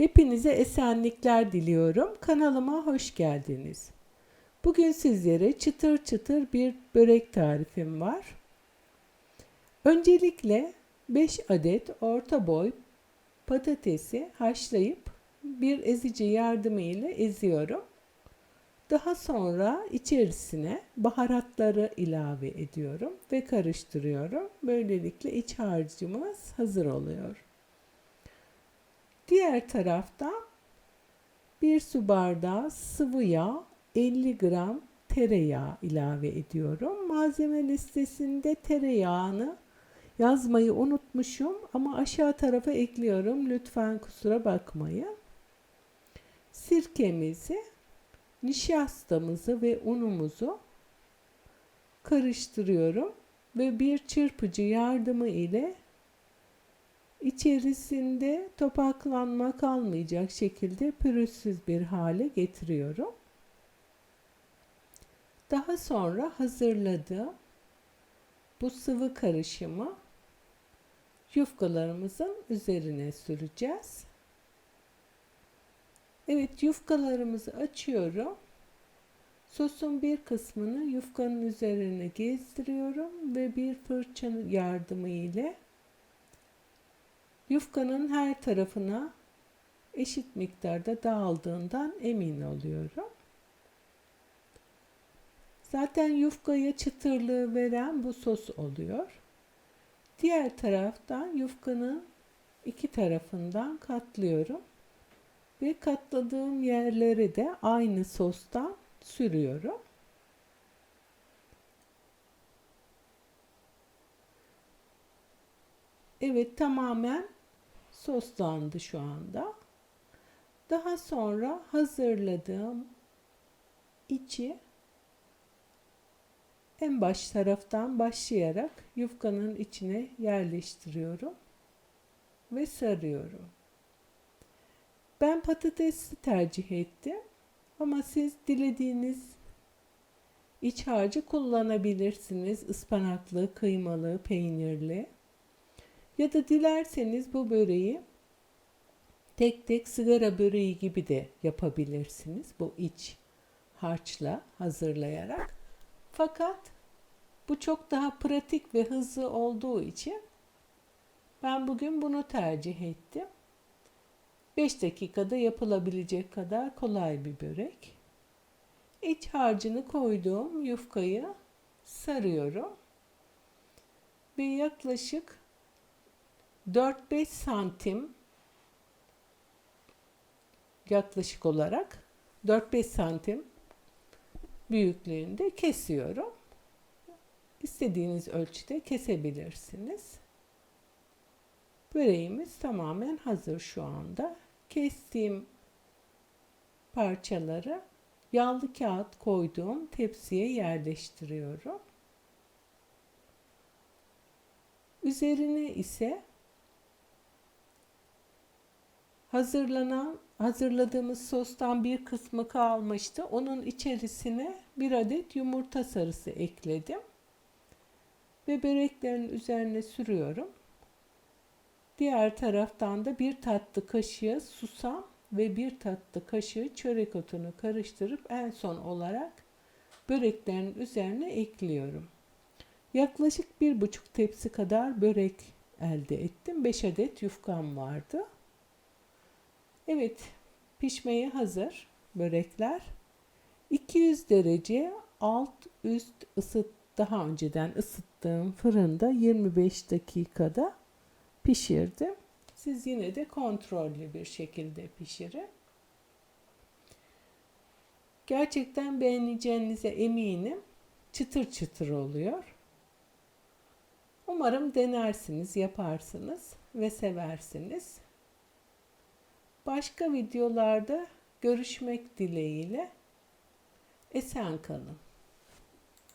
Hepinize esenlikler diliyorum. Kanalıma hoş geldiniz. Bugün sizlere çıtır çıtır bir börek tarifim var. Öncelikle 5 adet orta boy patatesi haşlayıp bir ezici yardımı ile eziyorum. Daha sonra içerisine baharatları ilave ediyorum ve karıştırıyorum. Böylelikle iç harcımız hazır oluyor. Diğer tarafta bir su bardağı sıvı yağ, 50 gram tereyağı ilave ediyorum. Malzeme listesinde tereyağını yazmayı unutmuşum ama aşağı tarafa ekliyorum. Lütfen kusura bakmayın. Sirkemizi, nişastamızı ve unumuzu karıştırıyorum ve bir çırpıcı yardımı ile içerisinde topaklanma kalmayacak şekilde pürüzsüz bir hale getiriyorum. Daha sonra hazırladığım bu sıvı karışımı yufkalarımızın üzerine süreceğiz. Evet yufkalarımızı açıyorum. Sosun bir kısmını yufkanın üzerine gezdiriyorum ve bir fırça yardımı ile yufkanın her tarafına eşit miktarda dağıldığından emin oluyorum. Zaten yufkaya çıtırlığı veren bu sos oluyor. Diğer taraftan yufkanın iki tarafından katlıyorum. Ve katladığım yerlere de aynı sostan sürüyorum. Evet tamamen soslandı şu anda. Daha sonra hazırladığım içi en baş taraftan başlayarak yufkanın içine yerleştiriyorum ve sarıyorum. Ben patatesli tercih ettim ama siz dilediğiniz iç harcı kullanabilirsiniz. Ispanaklı, kıymalı, peynirli. Ya da dilerseniz bu böreği tek tek sigara böreği gibi de yapabilirsiniz. Bu iç harçla hazırlayarak. Fakat bu çok daha pratik ve hızlı olduğu için ben bugün bunu tercih ettim. 5 dakikada yapılabilecek kadar kolay bir börek. İç harcını koyduğum yufkayı sarıyorum. Ve yaklaşık 4-5 santim yaklaşık olarak 4-5 santim büyüklüğünde kesiyorum. İstediğiniz ölçüde kesebilirsiniz. Böreğimiz tamamen hazır şu anda. Kestiğim parçaları yağlı kağıt koyduğum tepsiye yerleştiriyorum. Üzerine ise hazırlanan hazırladığımız sostan bir kısmı kalmıştı. Onun içerisine bir adet yumurta sarısı ekledim. Ve böreklerin üzerine sürüyorum. Diğer taraftan da bir tatlı kaşığı susam ve bir tatlı kaşığı çörek otunu karıştırıp en son olarak böreklerin üzerine ekliyorum. Yaklaşık bir buçuk tepsi kadar börek elde ettim. 5 adet yufkam vardı. Evet, pişmeye hazır börekler. 200 derece alt üst ısıt daha önceden ısıttığım fırında 25 dakikada pişirdim. Siz yine de kontrollü bir şekilde pişirin. Gerçekten beğeneceğinize eminim. Çıtır çıtır oluyor. Umarım denersiniz, yaparsınız ve seversiniz. Başka videolarda görüşmek dileğiyle esen kalın.